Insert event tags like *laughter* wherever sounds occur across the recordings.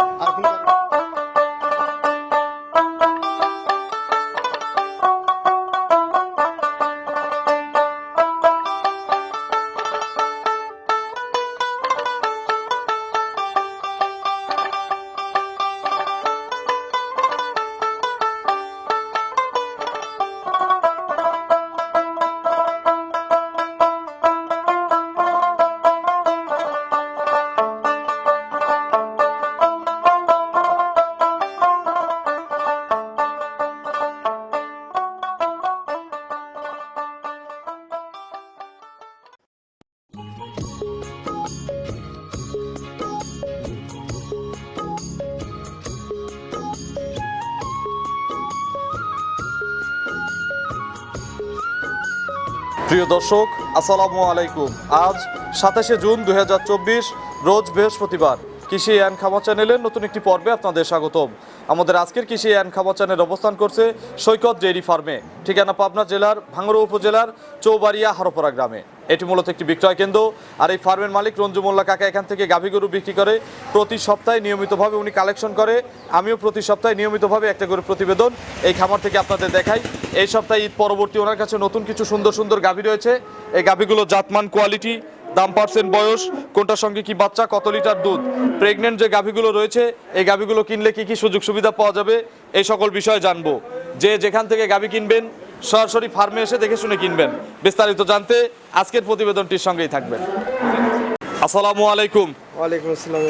আর প্রিয় দর্শক, আসসালামু আলাইকুম। আজ সাতাশে জুন দুই হাজার চব্বিশ, রোজ বৃহস্পতিবার। কৃষি অ্যান্ড খামা চ্যানেলের নতুন একটি পর্বে আপনাদের স্বাগতম। আমাদের আজকের কৃষি অ্যান্ড চ্যানেল অবস্থান করছে সৈকত ডেইরি ফার্মে। ঠিকানা পাবনা জেলার ভাঙ্গড়া উপজেলার চৌবাড়িয়া হারোপাড়া গ্রামে। এটি মূলত একটি বিক্রয় কেন্দ্র। আর এই ফার্মের মালিক রঞ্জু মোল্লা কাকা এখান থেকে গাভী গরু বিক্রি করে প্রতি সপ্তাহে নিয়মিতভাবে উনি কালেকশন করে। আমিও প্রতি সপ্তাহে নিয়মিতভাবে একটা করে প্রতিবেদন এই খামার থেকে আপনাদের দেখাই। এই সপ্তাহে ঈদ পরবর্তী ওনার কাছে নতুন কিছু সুন্দর সুন্দর গাভী রয়েছে। এই গাভীগুলো জাতমান কোয়ালিটি দাম পার্সেন্ট বয়স কোনটার সঙ্গে কি বাচ্চা কত লিটার দুধ? প্রেগনেন্ট যে গাভীগুলো রয়েছে এই গাভীগুলো কিনলে কি কি সুযোগ সুবিধা পাওয়া যাবে? এই সকল বিষয়ে জানব। যে যেখান থেকে গাভী কিনবেন সরাসরি ফার্মে এসে দেখে শুনে কিনবেন। বিস্তারিত জানতে আজকের প্রতিবেদনটির সঙ্গেই থাকবেন। আসসালামু আলাইকুম। ওয়ালাইকুম আসসালাম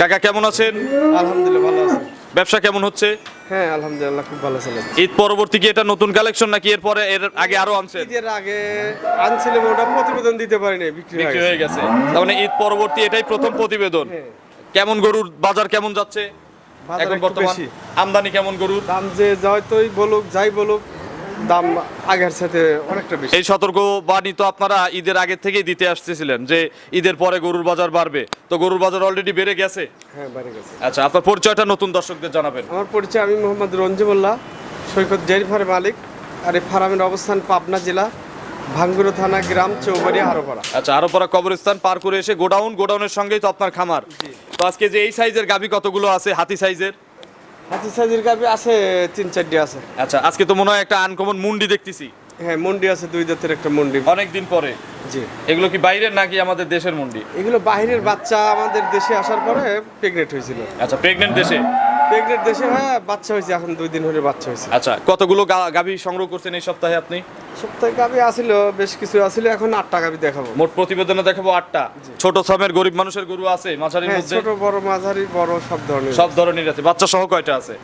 কাকা কেমন আছেন? আলহামদুলিল্লাহ ভালো আছি। ব্যবসা কেমন হচ্ছে? হ্যাঁ আলহামদুলিল্লাহ খুব ভালো চলে। ঈদ পরবর্তী কি এটা নতুন কালেকশন নাকি এরপরে এর আগে আরও আনছেন? ঈদের আগে আনছিলাম ওটা প্রতিবেদন দিতে পারিনি বিক্রি হয়ে গেছে। হয়ে গেছে। তার মানে ঈদ পরবর্তী এটাই প্রথম প্রতিবেদন। হ্যাঁ। কেমন গরুর বাজার কেমন যাচ্ছে? এখন বর্তমান আমদানি কেমন গরুর? দাম যে যাই বলুক যাই বলুক দাম আগের সাথে অনেকটা বেশি। এই সতর্ক বাণী তো আপনারা ঈদের আগে থেকেই দিতে আসতেছিলেন যে ঈদের পরে গরুর বাজার বাড়বে। তো গরুর বাজার অলরেডি বেড়ে গেছে? হ্যাঁ বাড়ে গেছে। আচ্ছা আপনার পরিচয়টা নতুন দর্শকদের জানাবেন। আমার পরিচয় আমি মোহাম্মদ রঞ্জিমুল্লাহ সৈকত ডেয়ারি ফার্মের মালিক আর এই ফার্মের অবস্থান পাবনা জেলা ভাঙ্গুরো থানা গ্রাম চৌবাড়ি হারোপাড়া আচ্ছা আরও পরা কবরস্থান পার করে এসে গোডাউন গোডাউনের সঙ্গেই তো আপনার খামার। তো আজকে যে এই সাইজের গাভী কতগুলো আছে? হাতি সাইজের? হাতি সাইজের গাবি আছে তিন চারটি আছে। আচ্ছা আজকে তো মনে হয় একটা আনকমন মুন্ডি দেখতেছি। হ্যাঁ মুন্ডি আছে দুই জাতের একটা মুন্ডি। অনেক দিন পরে। জি। এগুলো কি বাইরের নাকি আমাদের দেশের মুন্ডি? এগুলো বাইরের বাচ্চা আমাদের দেশে আসার পরে প্রেগনেন্ট হয়েছিল। আচ্ছা প্রেগনেন্ট দেশে? প্রেগনেন্ট দেশে হ্যাঁ বাচ্চা হয়েছে এখন দুই দিন হলে বাচ্চা হয়েছে। আচ্ছা কতগুলো গা- গাভী সংগ্রহ করছেন এই সপ্তাহে আপনি? সপ্তাহে গাবি আসিল বেশ কিছু আসিল এখন আটটা গাবি দেখাবো। মোট প্রতিবেদনে দেখাবো আটটা। ছোট সমের গরিব মানুষের গরু আছে মাঝারির হ্যাঁ মধ্যে? ছোট বড় মাঝারি বড় সব ধরনের সব ধরনের আছে। বাচ্চা সহ কয়টা আছে?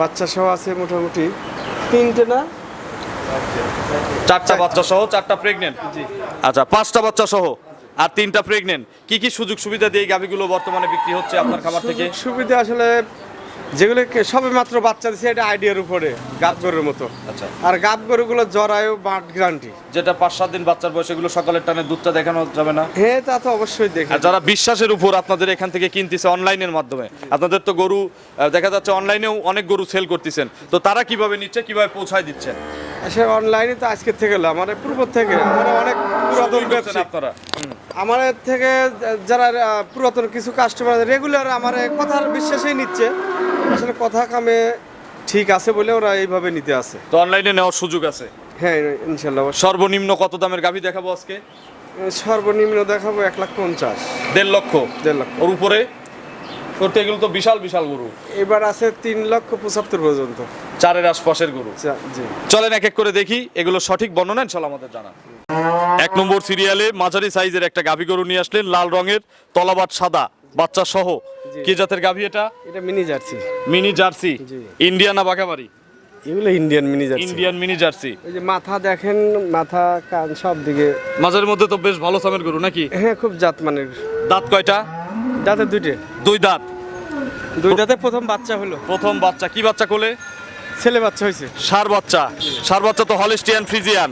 বাচ্চা সহ আছে মোটামুটি তিনটে না? চারটা বাচ্চা সহ চারটা প্রেগনেন্ট জি। আচ্ছা পাঁচটা বাচ্চা সহ আর তিনটা প্রেগনেন্ট কি কি সুযোগ সুবিধা দিয়ে এই গাভীগুলো বর্তমানে বিক্রি হচ্ছে আপনার খামার থেকে? সুযোগ সুবিধা আসলে যেগুলো সবে মাত্র বাচ্চা দিচ্ছে এটা আইডিয়ার উপরে গাব গরুর মতো। আচ্ছা। আর গাব গরুগুলো জরায়ু বাট গ্রান্টি যেটা পাঁচ সাত দিন বাচ্চার বয়স এগুলো সকালের টানে দুধটা দেখানো যাবে না? হ্যাঁ তা তো অবশ্যই দেখে আর যারা বিশ্বাসের উপর আপনাদের এখান থেকে কিনতেছে অনলাইনের মাধ্যমে আপনাদের তো গরু দেখা যাচ্ছে অনলাইনেও অনেক গরু সেল করতেছেন। তো তারা কীভাবে নিচ্ছে কীভাবে পৌঁছায় দিচ্ছেন সে অনলাইনে তো আজকে থেকে এলো আমার পূর্ব থেকে আমার অনেক পুরাতন ব্যবসা। আপনারা। আমার থেকে যারা পুরাতন কিছু কাস্টমার রেগুলার আমার কথার বিশ্বাসেই নিচ্ছে। আসলে কথা কামে ঠিক আছে বলে ওরা এইভাবে নিতে আসে। তো অনলাইনে নেওয়ার সুযোগ আছে? হ্যাঁ ইনশাল্লাহ সর্বনিম্ন কত দামের গাভী দেখাবো আজকে? সর্বনিম্ন দেখাবো এক লাখ পঞ্চাশ। দেড় লক্ষ? দেড় লাখ ওর উপরে? করতে এগুলো তো বিশাল বিশাল গরু। এবার আছে তিন লক্ষ পঁচাত্তর পর্যন্ত। চারের আশপাশের গরু। চলেন এক এক করে দেখি এগুলো সঠিক বর্ণনা চল আমাদের জানা এক নম্বর সিরিয়ালে মাঝারি সাইজের একটা গাভী গরু নিয়ে আসলেন লাল রঙের তলাবাট সাদা। বাচ্চা সহ। কি জাতের গাভী এটা? এটা mini jersey. Mini jersey. Indian Indiana বাঘাবাড়ি? এগুলো Indian mini jersey. Indian mini jersey. এই যে মাথা দেখেন মাথা কান সব দিকে। মাঝের মধ্যে তো বেশ ভালো সামের গরু নাকি? হ্যাঁ খুব জাত মানের। দাঁত কয়টা? দাঁতে দুইটে। দুই দাঁত। দুই দাঁতে প্রথম বাচ্চা হলো। প্রথম বাচ্চা। কি বাচ্চা কোলে? ছেলে বাচ্চা হয়েছে। সার বাচ্চা। সার বাচ্চা তো হলিস্টিয়ান ফ্রিজিয়ান।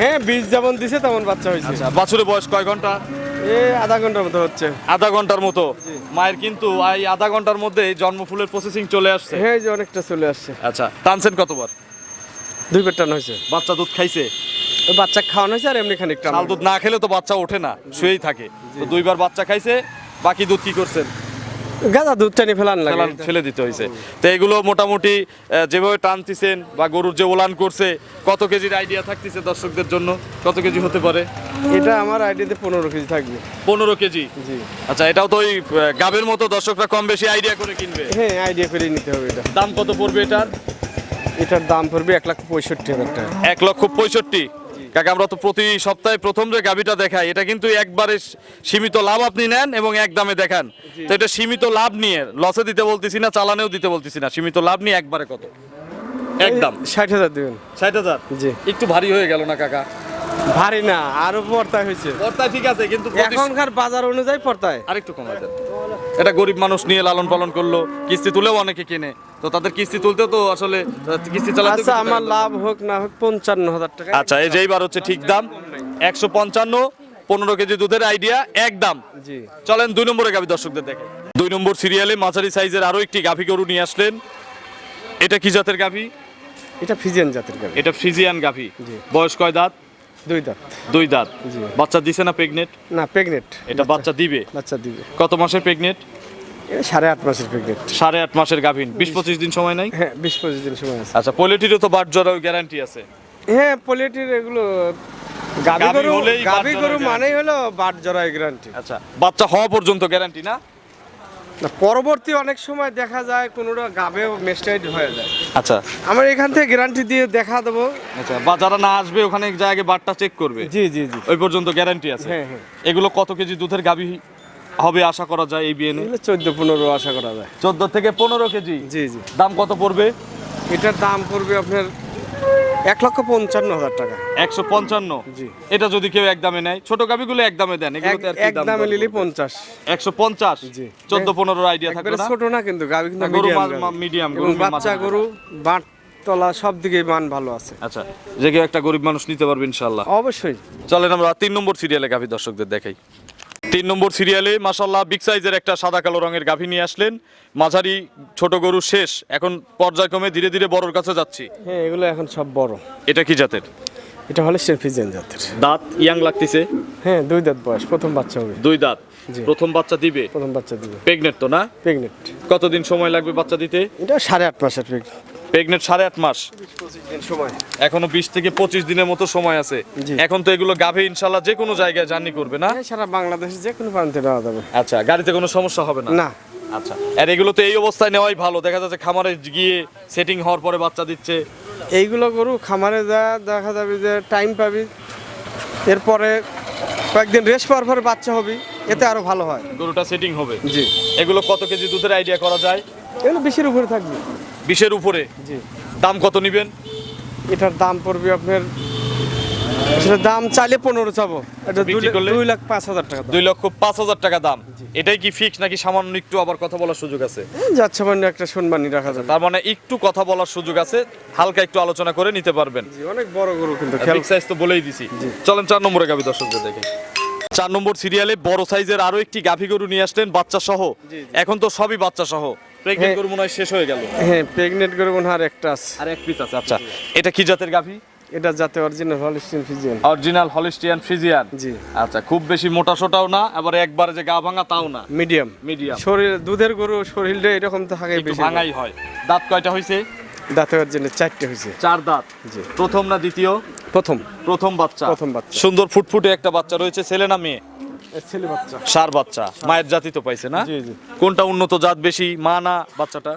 হ্যাঁ বীজ যেমন দিছে তেমন বাচ্চা হয়েছে। আচ্ছা বাছুরের বয়স কয় ঘণ্টা? আধা ঘণ্টার মতো হচ্ছে। আধা ঘণ্টার মতো? মায়ের কিন্তু এই আধা ঘণ্টার মধ্যে জন্মফুলের প্রসেসিং চলে আসছে। হ্যাঁ এই যে অনেকটা চলে আসছে। আচ্ছা টানছেন কতবার? দুই পেট টান হয়েছে। বাচ্চা দুধ খাইছে? বাচ্চা খাওয়ানো হয়েছে আর এমনি দুধ না খেলে তো বাচ্চা ওঠে না শুয়েই থাকে। তো দুইবার বাচ্চা খাইছে বাকি দুধ কি করছেন? গাদা দুধ টানি ফেলান লাগে। ফেলে দিতে হয়েছে তো এগুলো মোটামুটি যেভাবে টানতেছেন বা গরুর যে ওলান করছে কত কেজির আইডিয়া থাকতেছে দর্শকদের জন্য? কত কেজি হতে পারে? এটা আমার আইডিয়াতে পনেরো কেজি থাকবে। পনেরো কেজি? জি। আচ্ছা এটাও তো ওই গাবের মতো দর্শকরা কম বেশি আইডিয়া করে কিনবে। হ্যাঁ আইডিয়া করে নিতে হবে এটা। দাম কত পড়বে এটার? এটার দাম পড়বে এক লাখ পঁয়ষট্টি হাজার টাকা। এক লক্ষ পঁয়ষট্টি? কাকা আমরা তো প্রতি সপ্তাহে প্রথম যে গাবিটা দেখাই এটা কিন্তু একবারে সীমিত লাভ আপনি নেন এবং এক দামে দেখান। তো এটা সীমিত লাভ নিয়ে লসে দিতে বলতেছি না চালানেও দিতে বলতেছি না সীমিত লাভ নিয়ে একবারে কত? একদম ষাট হাজার দেবেন। ষাট হাজার? জি। একটু ভারী হয়ে গেল না কাকা? ভারী না আরও পর্তায় হয়েছে। পর্তায় ঠিক আছে কিন্তু এখনকার বাজার অনুযায়ী পর্তায়। আরেকটু দেন। এটা গরিব মানুষ নিয়ে লালন পালন করল কিস্তি তুলেও অনেকে কেনে। তো তাদের কিস্তি তুলতেও তো আসলে কিস্তি চালাতে আচ্ছা আমার লাভ হোক না হোক পঞ্চান্ন হাজার টাকা। আচ্ছা এই যে এইবার হচ্ছে ঠিক দাম একশো পঞ্চান্ন পনেরো কেজি দুধের আইডিয়া এক দাম। জি। চলেন দুই নম্বরে গাভী দর্শকদের দেখে। দুই নম্বর সিরিয়ালে মাঝারি সাইজের আরও একটি গাভী গরু নিয়ে আসলেন। এটা কি জাতের গাভী? এটা ফিজিয়ান জাতের গাড়ি এটা ফ্রিজিয়ান গাভী। জি। বয়স কয় দাঁত? দুই দাঁত। দুই দাঁত। জি। বাচ্চা দিছে না প্রেগনেট না প্রেগনেন্ট এটা বাচ্চা দিবে? বাচ্চা দিবে। কত মাসের প্রেগনেট সাড়ে আট মাসের প্রেগনেন্ট সাড়ে আট মাসের গাভীন। বিশ পঁচিশ দিন সময় নাই? হ্যাঁ বিশ পঁচিশ দিন সময় আছে। আচ্ছা পোলেটিরও তো বাট জরাও গ্যারান্টি আছে। হ্যাঁ পোলেটির এগুলো গাভী গরু বাট গরু মানেই হলো বাট জরাই গ্যারান্টি আচ্ছা বাচ্চা হওয়া পর্যন্ত গ্যারান্টি না? পরবর্তী অনেক সময় দেখা যায় কোনোটা গাবেও মেস্টাইড হয়ে যায়। আচ্ছা। আমার এখান থেকে গ্যারান্টি দিয়ে দেখা দেবো। আচ্ছা বা যারা না আসবে ওখানে জায়গায় বাটটা চেক করবে। জি জি জি। ওই পর্যন্ত গ্যারান্টি আছে। হ্যাঁ, হ্যাঁ। এগুলো কত কেজি দুধের গাভী? হবে আশা করা যায় এই বিএনএ চোদ্দ পনেরো আশা করা যায়। চোদ্দ থেকে পনেরো কেজি? জি জি। দাম কত পড়বে? এটার দাম পড়বে আপনার এক লক্ষ পঞ্চান্ন হাজার টাকা। একশো পঞ্চান্ন? জি। এটা যদি কেউ এক দামে নেয় ছোট গাভিগুলো এক দামে দেন এক দামে নিলে পঞ্চাশ। একশো পঞ্চাশ? জি। চোদ্দ পনেরো আইডিয়া থাকবে না? ছোট না কিন্তু গাবি কিন্তু মিডিয়াম বাচ্চা। গরু বাট তলা সব দিকে মান ভালো আছে। আচ্ছা যে কেউ একটা গরিব মানুষ নিতে পারবে ইনশাল্লাহ অবশ্যই। চলেন আমরা তিন নম্বর সিরিয়ালে গাভী দর্শকদের দেখাই। তিন নম্বর সিরিয়ালে মাসাল্লাহ বিগ সাইজের একটা সাদা কালো রঙের গাভী নিয়ে আসলেন। মাঝারি ছোট গরু শেষ এখন পর্যায়ক্রমে ধীরে ধীরে বড়র কাছে যাচ্ছি। হ্যাঁ এগুলো এখন সব বড়। এটা কি জাতের? এটা হলে সেফিজেন জাতের। দাঁত ইয়াং লাগতেছে? হ্যাঁ দুই দাঁত বয়স প্রথম বাচ্চা হবে। দুই দাঁত। প্রথম বাচ্চা দিবে? প্রথম বাচ্চা দিবে। প্রেগনেট তো না? প্রেগনেন্ট কতদিন সময় লাগবে বাচ্চা দিতে? এটা সাড়ে আট মাসের প্রেগনেন্ট সাড়ে আট মাস। দিন সময়। এখনও বিশ থেকে পঁচিশ দিনের মতো সময় আছে। এখন তো এগুলো গাভী ইনশাল্লাহ যে কোনো জায়গায় জার্নি করবে না? সারা বাংলাদেশে যে কোনো প্রান্তে নেওয়া যাবে। আচ্ছা গাড়িতে কোনো সমস্যা হবে না? না। আচ্ছা আর এগুলো তো এই অবস্থায় নেওয়াই ভালো। দেখা যাচ্ছে খামারে গিয়ে সেটিং হওয়ার পরে বাচ্চা দিচ্ছে। এইগুলো গরু খামারে যা দেখা যাবে যে টাইম পাবি। এরপরে কয়েকদিন রেস্ট পাওয়ার পরে বাচ্চা হবি। এতে আরও ভালো হয়। গরুটা সেটিং হবে। জি। এগুলো কত কেজি দুধের আইডিয়া করা যায়? এগুলো বেশির উপরে থাকবে। বিশের উপরে? জি। দাম কত নিবেন? এটার দাম পড়বে আপনার দাম চাইলে পনেরো চাবো। এটা দুই লাখ- পাঁচ হাজার টাকা দুই লক্ষ পাঁচ হাজার টাকা দাম। এটাই কি ফিক্স নাকি সামান্য একটু আবার কথা বলার সুযোগ আছে? যাচ্ছে মানে একটা সম্মানী রাখা যাবে। তার মানে একটু কথা বলার সুযোগ আছে হালকা একটু আলোচনা করে নিতে পারবেন। জি অনেক বড় গরু কিন্তু খেয়াল সাইজ তো বলেই দিছি। চলেন চার নম্বরে গাভী দর্শকদের দেখে। চার নম্বর সিরিয়ালে বড় সাইজের আরও একটি গাভী গরু নিয়ে আসলেন বাচ্চা সহ এখন তো সবই বাচ্চা সহ প্রেগনেন্ট হ্যাঁ। গরু মনে হয় শেষ হয়ে গেল। হ্যাঁ প্রেগনেন্ট গরু মনে হয় একটা আছে। আর এক পিস আছে আচ্ছা। এটা কি জাতের গাভী? এটা যাতে original Holstein Friesian original Holstein Friesian জি। আচ্ছা খুব বেশি মোটা সোটাও না আবার একবারে যে গা ভাঙা তাও না। মিডিয়াম মিডিয়াম শরীর দুধের গরু শরীরটা এরকম তো থাকে বেশি ভাঙাই হয়। দাঁত কয়টা হয়েছে দাঁতে অরিজিনাল চারটে হয়েছে। চার দাঁত। জি। প্রথম না দ্বিতীয়? প্রথম। প্রথম বাচ্চা। প্রথম বাচ্চা। সুন্দর ফুটফুটে একটা বাচ্চা রয়েছে ছেলে না মেয়ে? ছেলে বাচ্চা। সার বাচ্চা। মায়ের জাতি তো পাইছে না? জি জি। কোনটা উন্নত জাত বেশি মা না বাচ্চাটা?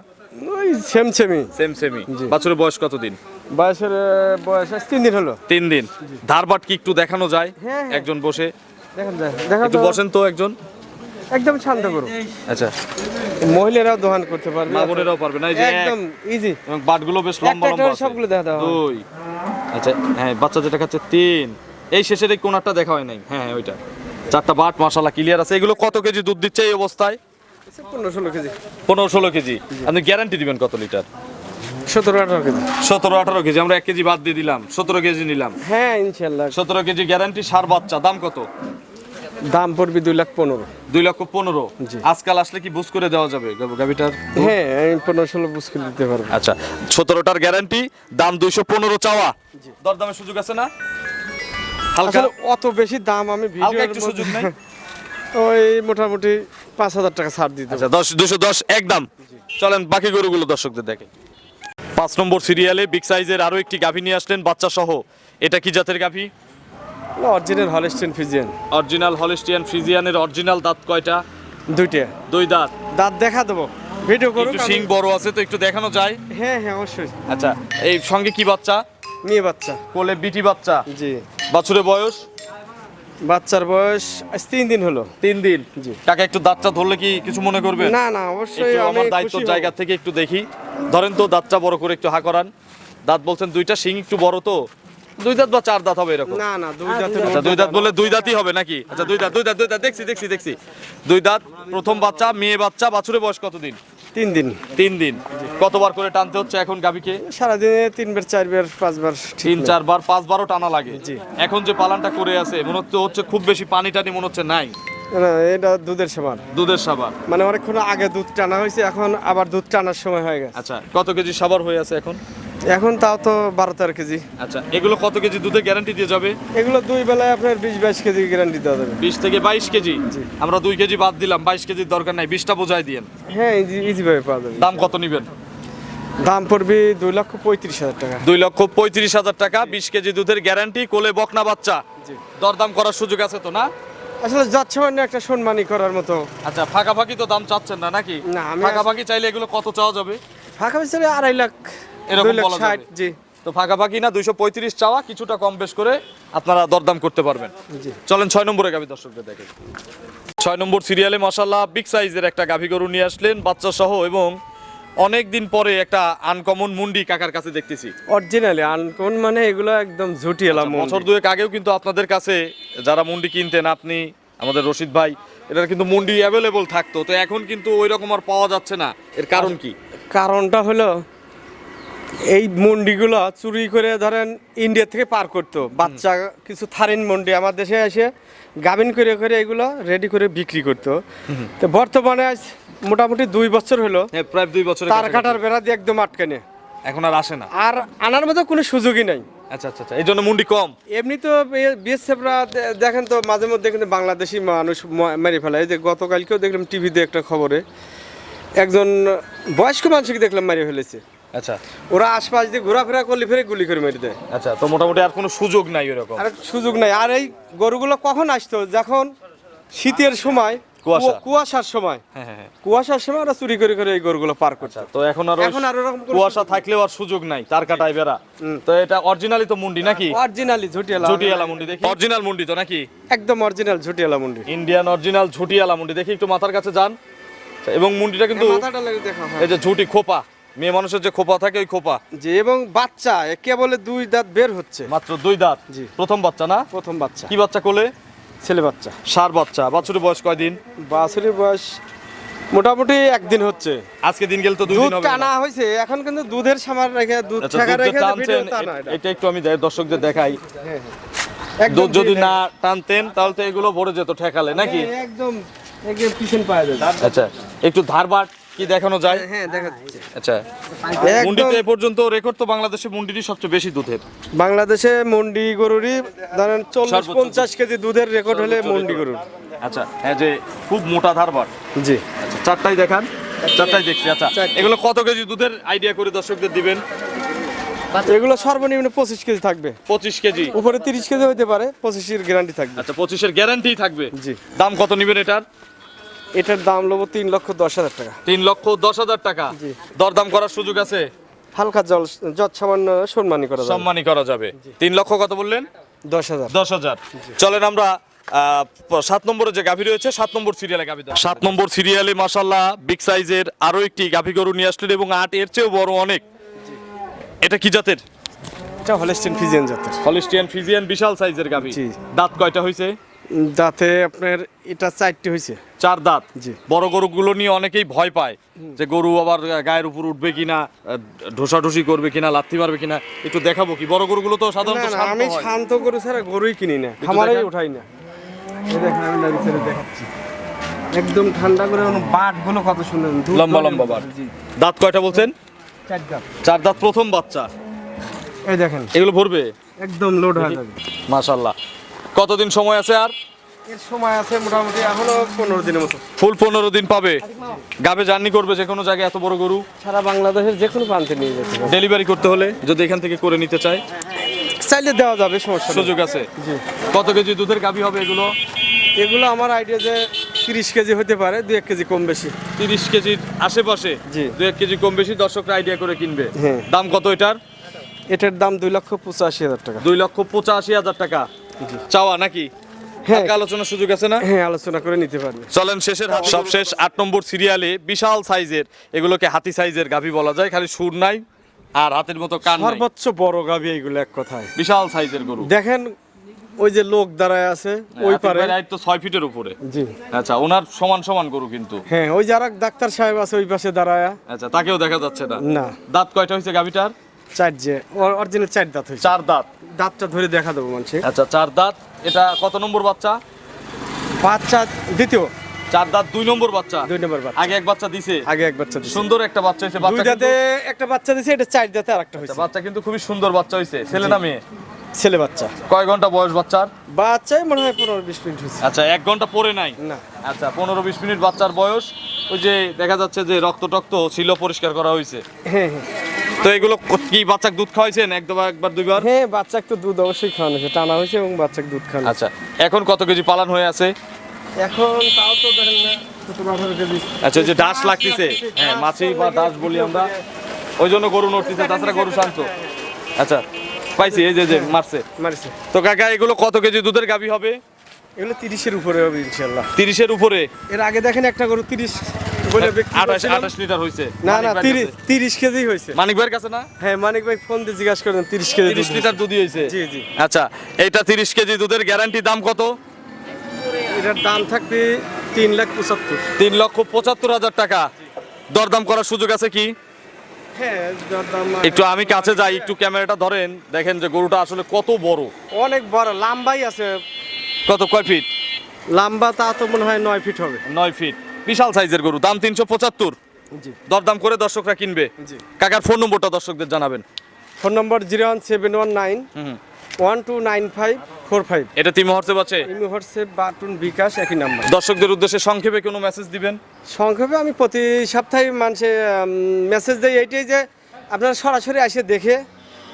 ওই সেম সেমি সেম সেমি। বাছুরের বয়স কতদিন? বয়সের বয়স তিন দিন হলো। তিন দিন। ধারবাট কি একটু দেখানো যায়? হ্যাঁ, হ্যাঁ। একজন বসে। দেখেন একটু বসেন তো একজন। একদম শান্ত গরু। আচ্ছা। মহিলারাও দোকান করতে পারবে। মা বোনেরাও পারবে না এই যে একদম ইজি এবং বাটগুলো বেশ লম্বা লম্বা আছে। সবগুলো দেখা হবে। দুই। আচ্ছা হ্যাঁ বাচ্চা যেটা খাচ্ছে তিন। এই শেষের এই কোনারটা দেখা হয় নাই। হ্যাঁ হ্যাঁ ওইটা। চারটা বাট মশালা ক্লিয়ার আছে। এগুলো কত কেজি দুধ দিচ্ছে এই অবস্থায়? পনেরো ষোলো কেজি। পনেরো ষোলো কেজি। আপনি গ্যারান্টি দিবেন কত লিটার? সতেরো আঠারো কেজি। সতেরো আঠারো কেজি। আমরা এক কেজি বাদ দিয়ে দিলাম। সতেরো কেজি নিলাম। হ্যাঁ ইনশাল্লাহ সতেরো কেজি গ্যারান্টি সার বাচ্চা। দাম কত? দাম পড়বে দুই লাখ পনেরো। দুই লক্ষ পনেরো। আজকাল আসলে কি বুঝ করে দেওয়া যাবে গাভিটার হ্যাঁ আমি পনেরো ষোলো বুঝকে দিতে পারব। আচ্ছা সতেরোটার গ্যারান্টি দাম দুইশো পনেরো চাওয়া। দরদামের সুযোগ আছে না? হালকা? অত বেশি দাম আমি ভিডিও একটু সুযোগ নাই? *laughs* ওই মোটামুটি পাঁচ হাজার টাকা ছাড় দিতে আচ্ছা দশ দুশো দশ একদম চলেন বাকি গরুগুলো দর্শকদের দেখে। পাঁচ নম্বর সিরিয়ালে বিগ সাইজের আরও একটি গাভী নিয়ে আসলেন বাচ্চা সহ এটা কি জাতের গাভী? Original Holstein Friesian original Holstein ফ্রিজিয়ানের original দাঁত কয়টা? দুইটা। দুই দাঁত। দাঁত দেখা দেবো। ভিডিও করুন একটু শিং বড় আছে তো একটু দেখানো যায়? হ্যাঁ হ্যাঁ অবশ্যই। আচ্ছা এই সঙ্গে কি বাচ্চা? মেয়ে বাচ্চা। কোলে বিটি বাচ্চা। জি। বাছুরের বয়স? বাচ্চার বয়স আজ তিন দিন হলো। তিন দিন? জি। কাকা একটু দাঁতটা ধরলে কি কিছু মনে করবেন? না না অবশ্যই আমার দায়িত্ব জায়গা থেকে একটু দেখি। ধরেন তো দাঁতটা বড় করে একটু হা করান। দাঁত বলছেন দুইটা শিং একটু বড় তো? দুই দাঁত বা চার দাঁত হবে এরকম? না না দুই দাঁতের আচ্ছা দুই দাঁত বলে দুই দাঁতই হবে নাকি? আচ্ছা দুই দাঁত দুই দাঁত দুই দাঁত দেখছি দেখছি দেখছি। দুই দাঁত প্রথম বাচ্চা মেয়ে বাচ্চা বাছুরের বয়স কতদিন? তিন দিন। তিন দিন। কতবার করে টানতে হচ্ছে এখন গাবিকে সারাদিনে তিনবার চারবার পাঁচবার তিন চারবার পাঁচবারও টানা লাগে। এখন যে পালানটা করে আছে মনে হচ্ছে হচ্ছে খুব বেশি পানি টানি মনে হচ্ছে নাই। না এটা দুধের সাবান। দুধের সাবান। মানে অনেকক্ষণ আগে দুধ টানা হয়েছে এখন আবার দুধ টানার সময় হয়ে গেছে। আচ্ছা কত কেজি সাবার হয়ে আছে এখন? এখন তাও তো বারো তেরো কেজি। আচ্ছা এগুলো কত কেজি দুধের গ্যারান্টি দিয়ে যাবে? এগুলো দুই বেলায় আপনার বিশ বাইশ কেজি গ্যারান্টি দেওয়া যাবে। বিশ থেকে বাইশ কেজি? আমরা দুই কেজি বাদ দিলাম বাইশ কেজির দরকার নাই বিশটা বোঝাই দিয়েন। হ্যাঁ ইজি ইজিভাবে পাওয়া যাবে। দাম কত নিবেন? দাম পড়বে দুই লক্ষ পঁয়ত্রিশ হাজার টাকা। দুই লক্ষ পঁয়ত্রিশ হাজার টাকা বিশ কেজি দুধের গ্যারান্টি কোলে বকনা বাচ্চা। দরদাম করার সুযোগ আছে তো না? আসলে যাচ্ছে মানে একটা সম্মানী করার মতো। আচ্ছা ফাঁকাফাঁকি তো দাম চাচ্ছেন না নাকি? না, আমি ফাঁকাফাঁকি চাইলে এগুলো কত চাওয়া যাবে? ফাঁকা বিচারে আড়াই লাখ এরকম বলা যাবে। জি। তো ফাঁকাফাঁকি না দুইশো পঁয়ত্রিশ চাওয়া কিছুটা কম বেশ করে আপনারা দরদাম করতে পারবেন। চলেন ছয় নম্বরে গাভী দর্শকদের দেখে। ছয় নম্বর সিরিয়ালে মাসাল্লাহ বিগ সাইজের একটা গাভী গরু নিয়ে আসলেন বাচ্চা সহ এবং অনেক দিন পরে একটা আনকমন মুন্ডি কাকার কাছে দেখতেছি। অরিজিনালি আনকোন মানে এগুলো একদম ঝুটি এলাম বছর দুয়েক আগেও কিন্তু আপনাদের কাছে যারা মুন্ডি কিনতেন আপনি আমাদের রশিদ ভাই এটার কিন্তু মুন্ডি অ্যাভেলেবল থাকতো। তো এখন কিন্তু ওই রকম আর পাওয়া যাচ্ছে না। এর কারণ কি? কারণটা হলো এই মন্ডিগুলো চুরি করে ধরেন ইন্ডিয়া থেকে পার করতো। বাচ্চা কিছু থারিন মন্ডি আমার দেশে এসে গাভিন করে করে এগুলো রেডি করে বিক্রি করতো। তো বর্তমানে আজ মোটামুটি দুই বছর হলো হ্যাঁ প্রায় দুই বছর তার কাটার বেড়া দিয়ে একদম আটকানে। এখন আর আসে না। আর আনার মতো কোনো সুযোগই নাই। আচ্ছা আচ্ছা আচ্ছা এই জন্য মুন্ডি কম। এমনি তো বিএসএফরা দেখেন তো মাঝে মধ্যে কিন্তু বাংলাদেশি মানুষ মেরে ফেলে। এই যে গতকালকেও দেখলাম টিভিতে একটা খবরে একজন বয়স্ক মানুষকে দেখলাম মেরে ফেলেছে। আচ্ছা। ওরা আশপাশ দিয়ে ঘোরাফেরা করলে ফিরে গুলি করে মেরে দেয়। আচ্ছা তো মোটামুটি আর কোনো সুযোগ নাই এরকম আর সুযোগ নাই। আর এই গরুগুলো কখন আসতো? যখন শীতের সময় কুয়াশা। কুয়াশার সময়। হ্যাঁ হ্যাঁ হ্যাঁ। কুয়াশার সময় ওরা চুরি করে করে এই গরুগুলো পার করছে আচ্ছা তো এখন আর এখন আর ওরকম কুয়াশা থাকলেও আর সুযোগ নাই। তার কাটায় বেড়া। তো এটা অরিজিনালি তো মুন্ডি নাকি? অরিজিনালি ঝুটিয়ালা ঝুটিয়ালা মুন্ডি দেখি। অরিজিনাল মুন্ডি তো নাকি? একদম অরিজিনাল ঝুটিয়ালা মুন্ডি। ইন্ডিয়ান অরিজিনাল ঝুটিয়ালা মুন্ডি। দেখি একটু মাথার কাছে যান। আচ্ছা, এবং মুন্ডিটা কিন্তু মাথাটা লাগে দেখা এই যে ঝুটি খোপা। মেয়ে মানুষের যে খোপা থাকে ওই খোপা। যে এবং বাচ্চা একে বলে দুই দাঁত বের হচ্ছে। মাত্র দুই দাঁত? জি। প্রথম বাচ্চা না? প্রথম বাচ্চা। কি বাচ্চা কোলে? ছেলে বাচ্চা। সার বাচ্চা। বাছুরের বয়স কয়দিন? বাছুরের বয়স মোটামুটি একদিন হচ্ছে। আজকে দিন গেলে তো দুই দিন হবে। টানা হয়েছে এখন কিন্তু দুধের সামার রেখে দুধ আচ্ছা ছেঁকা দুধ যে রেখে ভিডিও টানছেন তা না এটা। এটা একটু আমি দর্শকদের দেখাই। একদম দুধ যদি না টানতেন তাহলে তো এগুলো ভরে যেত ঠেকালে নাকি? হ্যাঁ, একদম একদম পিছন পাওয়া যায় আচ্ছা একটু ধারবাট কি দেখানো যায়? হ্যাঁ দেখা আচ্ছা। মুন্ডিতে এ পর্যন্ত রেকর্ড তো বাংলাদেশে মুন্ডিটি সবচেয়ে বেশি দুধের। বাংলাদেশে মন্ডি গরুরই ধরেন চল্লিশ পঞ্চাশ কেজি দুধের রেকর্ড হলে মন্ডি গরুর। আচ্ছা হ্যাঁ যে খুব মোটা ধারবাট জি। আচ্ছা চারটাই দেখান। চারটাই দেখছি আচ্ছা। এগুলো কত কেজি দুধের আইডিয়া করে দর্শকদের দিবেন? এগুলো সর্বনিম্ন পঁচিশ কেজি থাকবে। পঁচিশ কেজি। উপরে তিরিশ কেজি হতে পারে পঁচিশের গ্যারান্টি থাকবে। আচ্ছা পঁচিশের গ্যারান্টি থাকবে। জি। দাম কত নিবেন এটার? এটার দাম নেব তিন লক্ষ দশ হাজার টাকা। তিন লক্ষ দশ হাজার টাকা। দরদাম করার সুযোগ আছে? হালকা জল যত সামান্য সম্মানী করা যাবে। সম্মানী করা যাবে। তিন লক্ষ কত বললেন? দশ হাজার। দশ হাজার। চলেন আমরা সাত নম্বরে যে গাভী রয়েছে সাত নম্বর সিরিয়ালে গাভী সাত নম্বর সিরিয়ালে মাসাল্লাহ বিগ সাইজের আরও একটি গাভী গরু নিয়ে আসলেন এবং আট এর চেয়েও বড় অনেক। এটা কি জাতের? এটা হলেস্টিন ফিজিয়ান জাতের। হলিস্টিয়ান ফিজিয়ান বিশাল সাইজের গাভী। দাঁত কয়টা হয়েছে দাঁতে আপনার এটা চারটে হয়েছে। চার দাঁত। জি। বড় গরুগুলো নিয়ে অনেকেই ভয় পায় যে গরু আবার গায়ের উপর উঠবে কিনা ঢোসাঢুসি করবে কিনা লাথি মারবে কিনা একটু দেখাবো কি? বড় গরুগুলো তো সাধারণত আমি শান্ত গরু ছাড়া গরুই কিনি না খামারেই উঠাই না। এই দেখেন আমি নাড়ি ছেড়ে দেখাচ্ছি। একদম ঠান্ডা করে বাটগুলো কত সুন্দর লম্বা লম্বা বাট। দাঁত কয়টা বলছেন? চার দাঁত। চার দাঁত প্রথম বাচ্চা। এই দেখেন। এগুলো ভরবে? একদম লোড হয়ে যাবে। মাশাল্লাহ কতদিন সময় আছে আর? এর সময় আছে মোটামুটি এখনও পনেরো দিনের মতো। ফুল পনেরো দিন পাবে। গাবে জার্নি করবে যে কোনো জায়গায় এত বড় গরু? সারা বাংলাদেশের যে কোনো প্রান্তে নিয়ে যেতে ডেলিভারি করতে হলে যদি এখান থেকে করে নিতে চায়? চাইলে দেওয়া যাবে সমস্যা সুযোগ আছে? কত কেজি দুধের গাভী হবে এগুলো? এগুলো আমার আইডিয়া যে তিরিশ কেজি হতে পারে দু এক কেজি কম বেশি। তিরিশ কেজির আশেপাশে? জি। দু এক কেজি কম বেশি দর্শকরা আইডিয়া করে কিনবে। হ্যাঁ। দাম কত এটার? এটার দাম দুই লক্ষ পঁচাশি হাজার টাকা। দুই লক্ষ পঁচাশি হাজার টাকা। চাওয়া নাকি? হ্যাঁ। আলোচনার সুযোগ আছে না? হ্যাঁ আলোচনা করে নিতে পারবে। চলেন শেষের সব শেষ আট নম্বর সিরিয়ালে বিশাল সাইজের এগুলোকে হাতি সাইজের গাভী বলা যায় খালি সুর নাই আর হাতের মতো কান সর্বোচ্চ বড় গাভি এইগুলো এক কথায়। বিশাল সাইজের গরু। দেখেন ওই যে লোক দাঁড়ায় আছে ওই পারে। তো ছয় ফিটের উপরে। জি। আচ্ছা ওনার সমান সমান গরু কিন্তু। হ্যাঁ ওই যারা ডাক্তার সাহেব আছে ওই পাশে দাঁড়ায়। আচ্ছা তাকেও দেখা যাচ্ছে না। না। দাঁত কয়টা হয়েছে গাভীটার? চার যে অরিজিনাল চার দাঁত হয়েছে। চার দাঁত। দাঁতটা ধরে দেখা দেবো মানুষে। আচ্ছা চার দাঁত। এটা কত নম্বর বাচ্চা? বাচ্চা দ্বিতীয়। চার দাঁত দুই নম্বর বাচ্চা? দুই নম্বর বাচ্চা। আগে এক বাচ্চা দিছে। আগে এক বাচ্চা দিছে। সুন্দর একটা বাচ্চা হয়েছে। বাচ্চা দাঁতে একটা বাচ্চা দিছে এটা চার দাঁতে আর একটা হয়েছে। বাচ্চা কিন্তু খুবই সুন্দর বাচ্চা হয়েছে। ছেলে না মেয়ে? ছেলে বাচ্চা। কয় ঘণ্টা বয়স বাচ্চার? বাচ্চাই মনে হয় পনেরো বিশ মিনিট হয়েছে। আচ্ছা এক ঘণ্টা পরে নাই? না। আচ্ছা পনেরো বিশ মিনিট বাচ্চার বয়স। ওই যে দেখা যাচ্ছে যে রক্ত টক্ত ছিল পরিষ্কার করা হয়েছে। হ্যাঁ হ্যাঁ। তো এগুলো কি বাচ্চাকে দুধ খাওয়াইছেন? এক দুবার একবার দুইবার? হ্যাঁ বাচ্চাকে তো দুধ অবশ্যই খাওয়ানো হয়েছে। টানা হয়েছে এবং বাচ্চাকে দুধ খাওয়ানো আচ্ছা এখন কত কেজি পালন হয়ে আছে? এখন তাও তো দেখেন না আচ্ছা যে ডাস লাগতেছে। হ্যাঁ মাছি বা ডাস বলি আমরা। ওই জন্য গরু নড়তেছে তাছাড়া গরু শান্ত। আচ্ছা পাইছি এই যে যে মারছে। মারিছে। তো কাকা এগুলো কত কেজি দুধের গাবি হবে? এগুলো তিরিশের উপরে হবে ইনশাল্লাহ তিরিশের উপরে? এর আগে দেখেন একটা গরু তিরিশ বলে বিক্রি আঠাশ করছিলাম। আঠাশ লিটার না না ভাইয়ের তিরিশ কাছে। তিরিশ কেজি হয়েছে মানিক ভাইয়ের কাছে না? হ্যাঁ মানিক ভাই ফোন দিয়ে জিজ্ঞাসা করেন তিরিশ কেজি তিরিশ দুধ লিটার দুধই হয়েছে জি, জি। আচ্ছা এইটা তিরিশ কেজি দুধের গ্যারান্টি দাম কত? এটার দাম থাকবে লাখ লক্ষ হাজার টাকা। দরদাম করার সুযোগ আছে কি? হ্যাঁ একটু আমি কাছে যাই একটু ক্যামেরাটা ধরেন। দেখেন যে গরুটা আসলে কত বড়। অনেক বড় লাম্বাই আছে। কত কয় ফিট লাম্বা তা তো মনে হয় নয় ফিট হবে। নয় ফিট বিশাল সাইজের গরু দাম তিনশো পঁচাত্তর। দরদাম করে দর্শকরা কিনবে। জি। কাকার ফোন নম্বরটা দর্শকদের জানাবেন। Phone number zero one seven one nine one two nine five four five. এটা তিন হোয়াটসঅ্যাপ আছে? ইমি হোয়াটসঅ্যাপ বাটন বিকাশ একই নাম্বার। দর্শকদের উদ্দেশ্যে সংক্ষেপে কোনো মেসেজ দিবেন? সংক্ষেপে আমি প্রতি সপ্তাহে মানুষে মেসেজ দেই এইটাই যে আপনারা সরাসরি এসে দেখে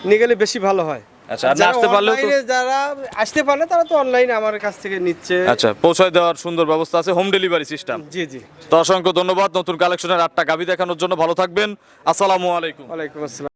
নিয়ে গেলে বেশি ভালো হয়। আচ্ছা, আর না আসতে পারলেও তো- যারা আসতে পারলে তারা তো অনলাইনে আমার কাছ থেকে নিচ্ছে। আচ্ছা পৌঁছায় দেওয়ার সুন্দর ব্যবস্থা আছে হোম ডেলিভারি সিস্টেম জি জি। তো অসংখ্য ধন্যবাদ নতুন কালেকশনের আটটা গাভি দেখানোর জন্য ভালো থাকবেন। আসসালামু আলাইকুম। ওয়ালাইকুম আসসালাম।